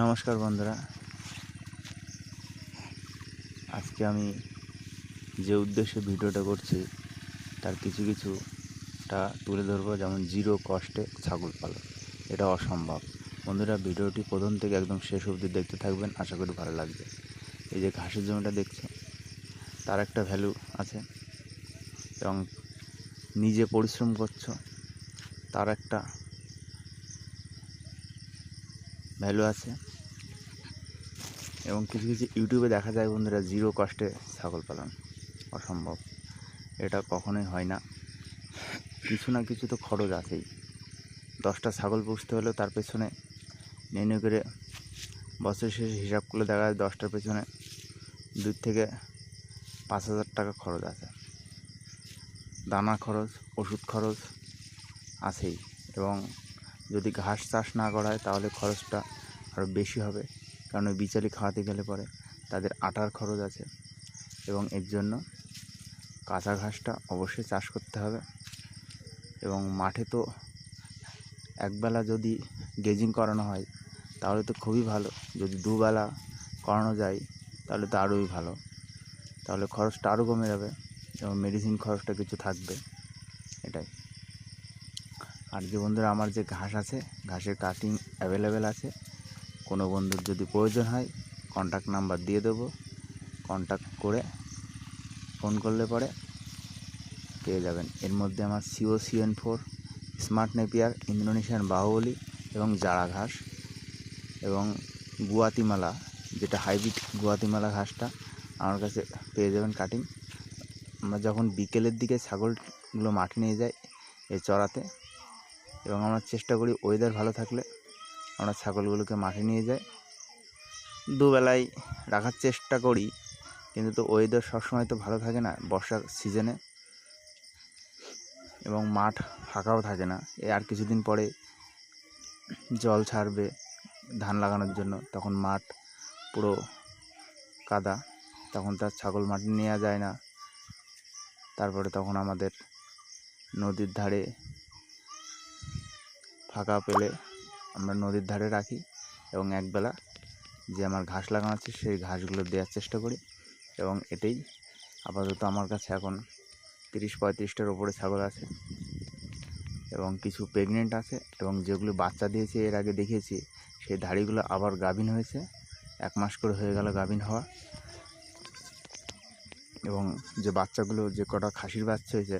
নমস্কার বন্ধুরা। আজকে আমি যে উদ্দেশ্যে ভিডিওটা করছি, তার কিছু কিছুটা তুলে ধরবো, যেমন জিরো কস্টে ছাগল পালন। এটা অসম্ভব। বন্ধুরা, ভিডিওটি প্রথম থেকে একদম শেষ অবধি দেখতে থাকবেন, আশা করি ভালো লাগবে। এই যে ঘাসের জমিটা দেখছ তার একটা ভ্যালু আছে। এবং নিজে পরিশ্রম করছ, তার একটা ভ্যালু আছে। এবং কিছু কিছু ইউটিউবে দেখা যায় বন্ধুরা জিরো কস্টে ছাগল পালন। অসম্ভব। এটা কখনোই হয় না। কিছু না কিছু তো খরচ আছেই। দশটা ছাগল পুষতে হলেও তার পেছনে নেনে করে বছর শেষে হিসাব করলে দেখা যায় দশটার পেছনে দুই থেকে পাঁচ হাজার টাকা খরচ আছে। দানা খরচ, ওষুধ খরচ আছেই। এবং যদি ঘাস চাষ না করা হয় তাহলে খরচটা আরও বেশি হবে। কারণ ওই বিচালি খাওয়াতে গেলে পরে তাদের আটার খরচ আছে এবং এর জন্য কাঁচা ঘাসটা অবশ্যই চাষ করতে হবে। এবং মাঠে তো একবেলা যদি গেজিং করানো হয় তাহলে তো খুবই ভালো। যদি দুবেলা করানো যায় তাহলে তো আরোই ভালো। তাহলে খরচটা আরও কমে যাবে এবং মেডিসিন খরচটা কিছু থাকবে। এটাই। আর যে বন্ধুরা, আমার যে ঘাস আছে, ঘাসের কাটিং অ্যাভেলেবেল আছে। কোনো বন্ধুর যদি প্রয়োজন হয় কন্ট্যাক্ট নাম্বার দিয়ে দেবো। কন্ট্যাক্ট করে ফোন করলে পরে পেয়ে যাবেন। এর মধ্যে আমার C O C N four smart Napier Indonesian Bahubali এবং জারা ঘাস এবং গুয়াতিমালা যেটা হাইব্রিড গুয়াতিমালা ঘাসটা, আমার কাছে পেয়ে যাবেন কাটিং আমরা যখন বিকেলের দিকে ছাগলগুলো মাঠে নিয়ে যাই, এই চড়াতে এবং আমরা চেষ্টা করি ওয়েদার ভালো থাকলে আমরা ছাগলগুলোকে মাঠে নিয়ে যাই। দুবেলায় রাখার চেষ্টা করি, কিন্তু তো ওয়েদার সবসময় তো ভালো থাকে না বর্ষার সিজনে এবং মাঠ ফাঁকাও থাকে না। এ আর কিছুদিন পরে জল ছাড়বে ধান লাগানোর জন্য, তখন মাঠ পুরো কাদা, তখন তার ছাগল মাঠে নেওয়া যায় না। তারপরে তখন আমাদের নদীর ধারে ফাঁকা পেলে আমরা নদীর ধারে রাখি এবং একবেলা যে আমার ঘাস লাগানো আছে সেই ঘাসগুলো দেওয়ার চেষ্টা করি এবং এটাই আপাতত আমার কাছে এখন তিরিশ পঁয়ত্রিশটার ওপরে ছাগল আছে এবং কিছু প্রেগনেন্ট আছে এবং যেগুলো বাচ্চা দিয়েছে এর আগে দেখিয়েছি, সেই ধাড়িগুলো আবার গাভিন হয়েছে, এক মাস করে হয়ে গেল গাভিন হওয়া এবং যে বাচ্চাগুলো যে কটা খাসির বাচ্চা হয়েছে